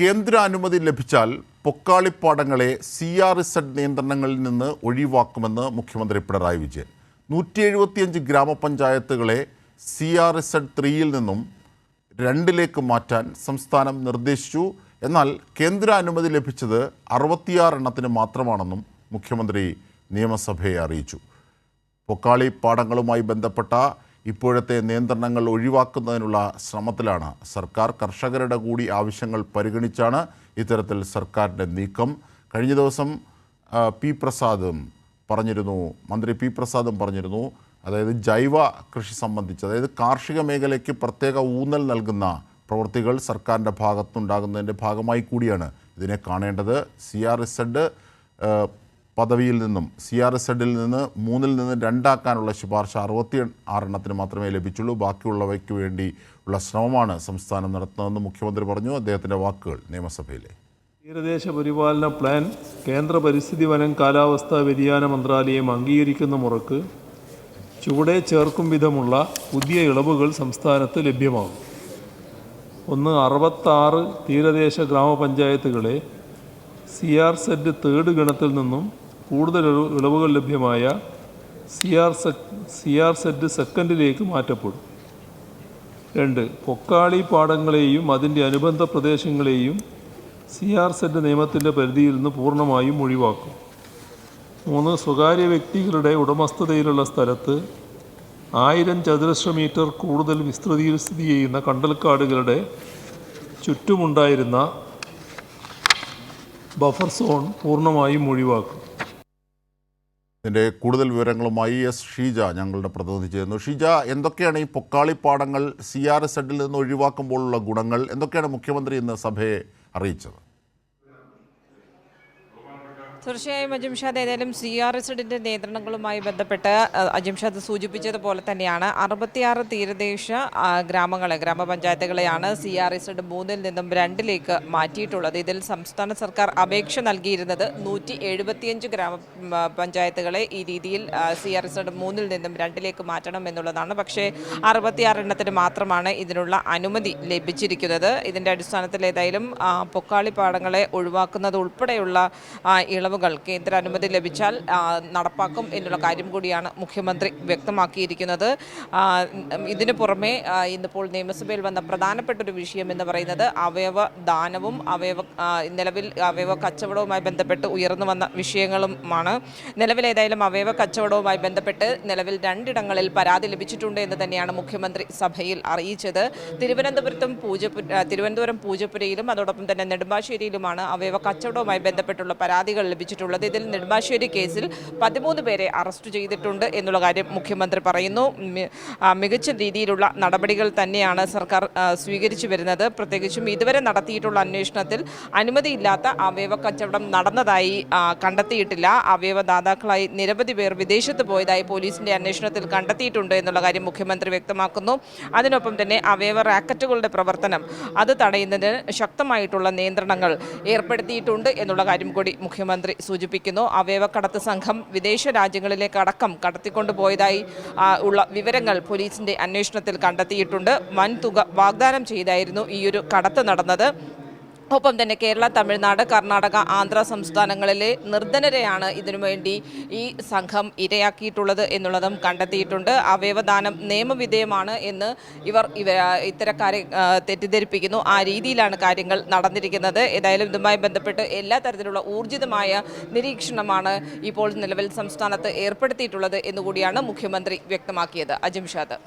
കേന്ദ്ര അനുമതി ലഭിച്ചാൽ പൊക്കാളിപ്പാടങ്ങളെ സി ആർ ഇസഡ് നിയന്ത്രണങ്ങളിൽ നിന്ന് ഒഴിവാക്കുമെന്ന് മുഖ്യമന്ത്രി പിണറായി വിജയൻ. നൂറ്റി എഴുപത്തിയഞ്ച് ഗ്രാമപഞ്ചായത്തുകളെ സി ആർ ഇസഡ് ത്രീയിൽ നിന്നും രണ്ടിലേക്ക് മാറ്റാൻ സംസ്ഥാനം നിർദ്ദേശിച്ചു. എന്നാൽ കേന്ദ്ര അനുമതി ലഭിച്ചത് അറുപത്തിയാറ് എണ്ണത്തിന് മാത്രമാണെന്നും മുഖ്യമന്ത്രി നിയമസഭയെ അറിയിച്ചു. പൊക്കാളി പാടങ്ങളുമായി ബന്ധപ്പെട്ട ഇപ്പോഴത്തെ നിയന്ത്രണങ്ങൾ ഒഴിവാക്കുന്നതിനുള്ള ശ്രമത്തിലാണ് സർക്കാർ കർഷകരുടെ കൂടി ആവശ്യങ്ങൾ പരിഗണിച്ചാണ് ഇത്തരത്തിൽ സർക്കാരിന്റെ നീക്കം. കഴിഞ്ഞ ദിവസം പി പ്രസാദും പറഞ്ഞിരുന്നു മന്ത്രി പി പ്രസാദും പറഞ്ഞിരുന്നു അതായത് ജൈവ കൃഷി സംബന്ധിച്ച് അതായത് കാർഷിക മേഖലയ്ക്ക് പ്രത്യേക ഊന്നൽ നൽകുന്ന പ്രവൃത്തികൾ സർക്കാരിന്റെ ഭാഗത്തുണ്ടാകുന്നതിന്റെ ഭാഗമായി കൂടിയാണ് ഇതിനെ കാണേണ്ടത്. സി ആർ എസ് പദവിയിൽ നിന്നും സി ആർ എസ് എഡിൽ നിന്ന് മൂന്നിൽ നിന്ന് രണ്ടാക്കാനുള്ള ശുപാർശ അറുപത്തി ആറെണ്ണത്തിന് മാത്രമേ ലഭിച്ചുള്ളൂ. ബാക്കിയുള്ളവയ്ക്ക് വേണ്ടി ഉള്ള ശ്രമമാണ് സംസ്ഥാനം നടത്തുന്നതെന്ന് മുഖ്യമന്ത്രി പറഞ്ഞു. അദ്ദേഹത്തിന്റെ വാക്കുകൾ നിയമസഭയിലെ. തീരദേശ പരിപാലന പ്ലാൻ കേന്ദ്ര പരിസ്ഥിതി വനം കാലാവസ്ഥാ വ്യതിയാന മന്ത്രാലയം അംഗീകരിക്കുന്ന മുറക്ക് ചുവടെ ചേർക്കും വിധമുള്ള പുതിയ ഇളവുകൾ സംസ്ഥാനത്ത് ലഭ്യമാകും. ഒന്ന് അറുപത്താറ് തീരദേശ ഗ്രാമപഞ്ചായത്തുകളെ സി ആർ സെഡ് തേർഡ് ഗണത്തിൽ നിന്നും കൂടുതൽ ഇളവ് ഇളവുകൾ ലഭ്യമായ C R Z C R Z സെക്കൻഡിലേക്ക് മാറ്റപ്പെടും. രണ്ട് പൊക്കാളി പാടങ്ങളെയും അതിന്റെ അനുബന്ധ പ്രദേശങ്ങളെയും സി ആർ സെറ്റ് നിയമത്തിന്റെ പരിധിയിൽ നിന്ന് പൂർണമായും ഒഴിവാക്കും. മൂന്ന് സ്വകാര്യ വ്യക്തികളുടെ ഉടമസ്ഥതയിലുള്ള സ്ഥലത്ത് ആയിരം ചതുരശ്ര മീറ്റർ കൂടുതൽ വിസ്തൃതിയിൽ സ്ഥിതി ചെയ്യുന്ന കണ്ടൽക്കാടുകളുടെ ചുറ്റുമുണ്ടായിരുന്ന ബഫർ സോൺ പൂർണമായും ഒഴിവാക്കും. ഇതിന്റെ കൂടുതൽ വിവരങ്ങളുമായി എസ് ഷീജ ഞങ്ങളുടെ പ്രതിനിധി ചെയ്യുന്നു ഷീജ എന്തൊക്കെയാണ് ഈ പൊക്കാളിപ്പാടങ്ങൾ സി ആർ എസ് എഡിൽ നിന്ന് ഒഴിവാക്കുമ്പോഴുള്ള ഗുണങ്ങൾ? എന്തൊക്കെയാണ് മുഖ്യമന്ത്രി ഇന്ന് സഭയെ അറിയിച്ചത്? തീർച്ചയായും അജിംഷാദ് ഏതായാലും സി ആർ എസിഡിന്റെ നിയന്ത്രണങ്ങളുമായി ബന്ധപ്പെട്ട് അജിംഷാദ് സൂചിപ്പിച്ചതുപോലെ തന്നെയാണ്. അറുപത്തിയാറ് തീരദേശ ഗ്രാമങ്ങളെ ഗ്രാമപഞ്ചായത്തുകളെയാണ് സി ആർ എസിഡ് മൂന്നിൽ നിന്നും രണ്ടിലേക്ക് മാറ്റിയിട്ടുള്ളത്. ഇതിൽ സംസ്ഥാന സർക്കാർ അപേക്ഷ നൽകിയിരുന്നത് നൂറ്റി എഴുപത്തിയഞ്ച് ഗ്രാമ പഞ്ചായത്തുകളെ ഈ രീതിയിൽ സി ആർ എസിഡ് മൂന്നിൽ നിന്നും രണ്ടിലേക്ക് മാറ്റണം എന്നുള്ളതാണ്. പക്ഷേ അറുപത്തിയാറ് എണ്ണത്തിന് മാത്രമാണ് ഇതിനുള്ള അനുമതി ലഭിച്ചിരിക്കുന്നത്. ഇതിന്റെ അടിസ്ഥാനത്തിൽ ഏതായാലും പൊക്കാളി പാടങ്ങളെ ഒഴിവാക്കുന്നത് ഉൾപ്പെടെയുള്ള ആ, ഇളവുകൾ കേന്ദ്ര അനുമതി ലഭിച്ചാൽ നടപ്പാക്കും എന്നുള്ള കാര്യം കൂടിയാണ് മുഖ്യമന്ത്രി വ്യക്തമാക്കിയിരിക്കുന്നത്. ഇതിനു പുറമെ ഇന്നിപ്പോൾ നിയമസഭയിൽ വന്ന പ്രധാനപ്പെട്ട ഒരു വിഷയം എന്ന് പറയുന്നത് അവയവ ദാനവും അവയവ നിലവിൽ അവയവ കച്ചവടവുമായി ബന്ധപ്പെട്ട് ഉയർന്നു വന്ന വിഷയങ്ങളുമാണ്. നിലവിൽ ഏതായാലും അവയവ കച്ചവടവുമായി ബന്ധപ്പെട്ട് നിലവിൽ രണ്ടിടങ്ങളിൽ പരാതി ലഭിച്ചിട്ടുണ്ട് എന്ന് തന്നെയാണ് മുഖ്യമന്ത്രി സഭയിൽ അറിയിച്ചത്. തിരുവനന്തപുരത്തും പൂജപ്പുര തിരുവനന്തപുരം പൂജപ്പുരയിലും അതോടൊപ്പം തന്നെ നെടുമ്പാശ്ശേരിയിലുമാണ് അവയവ കച്ചവടവുമായി ബന്ധപ്പെട്ടുള്ള പരാതികൾ ലഭിച്ചിട്ടുള്ളത് ഇതിൽ നെടുമ്പാശ്ശേരി കേസിൽ പതിമൂന്ന് പേരെ അറസ്റ്റ് ചെയ്തിട്ടുണ്ട് എന്നുള്ള കാര്യം മുഖ്യമന്ത്രി പറയുന്നു. മികച്ച രീതിയിലുള്ള നടപടികൾ തന്നെയാണ് സർക്കാർ സ്വീകരിച്ചു വരുന്നത്. പ്രത്യേകിച്ചും ഇതുവരെ നടത്തിയിട്ടുള്ള അന്വേഷണത്തിൽ അനുമതിയില്ലാത്ത അവയവ കച്ചവടം നടന്നതായി കണ്ടെത്തിയിട്ടില്ല. അവയവ ദാതാക്കളായി നിരവധി പേർ വിദേശത്ത് പോയതായി പോലീസിന്റെ അന്വേഷണത്തിൽ കണ്ടെത്തിയിട്ടുണ്ട് എന്നുള്ള കാര്യം മുഖ്യമന്ത്രി വ്യക്തമാക്കുന്നു. അതിനൊപ്പം തന്നെ അവയവ റാക്കറ്റുകളുടെ പ്രവർത്തനം അത് തടയുന്നതിന് ശക്തമായിട്ടുള്ള നിയന്ത്രണങ്ങൾ ഏർപ്പെടുത്തിയിട്ടുണ്ട് എന്നുള്ള കാര്യം കൂടി മുഖ്യമന്ത്രി സൂചിപ്പിക്കുന്നു. അവയവക്കടത്ത് സംഘം വിദേശ രാജ്യങ്ങളിലേക്ക് അടക്കം കടത്തിക്കൊണ്ടുപോയതായി ഉള്ള വിവരങ്ങൾ പോലീസിന്റെ അന്വേഷണത്തിൽ കണ്ടെത്തിയിട്ടുണ്ട്. വൻ തുക വാഗ്ദാനം ചെയ്തായിരുന്നു ഈയൊരു കടത്ത് നടന്നത്. ഒപ്പം തന്നെ കേരള തമിഴ്നാട് കർണാടക ആന്ധ്ര സംസ്ഥാനങ്ങളിലെ നിർധനരെയാണ് ഇതിനുവേണ്ടി ഈ സംഘം ഇരയാക്കിയിട്ടുള്ളത് എന്നുള്ളതും കണ്ടെത്തിയിട്ടുണ്ട്. അവയവദാനം നിയമവിധേയമാണ് എന്ന് ഇവർ ഇവ ഇത്തരക്കാരെ തെറ്റിദ്ധരിപ്പിക്കുന്നു. ആ രീതിയിലാണ് കാര്യങ്ങൾ നടന്നിരിക്കുന്നത്. ഏതായാലും ഇതുമായി ബന്ധപ്പെട്ട് എല്ലാ തരത്തിലുള്ള ഊർജിതമായ നിരീക്ഷണമാണ് ഇപ്പോൾ നിലവിൽ സംസ്ഥാനത്ത് ഏർപ്പെടുത്തിയിട്ടുള്ളത് എന്നുകൂടിയാണ് മുഖ്യമന്ത്രി വ്യക്തമാക്കിയത്. അജിംഷാദ്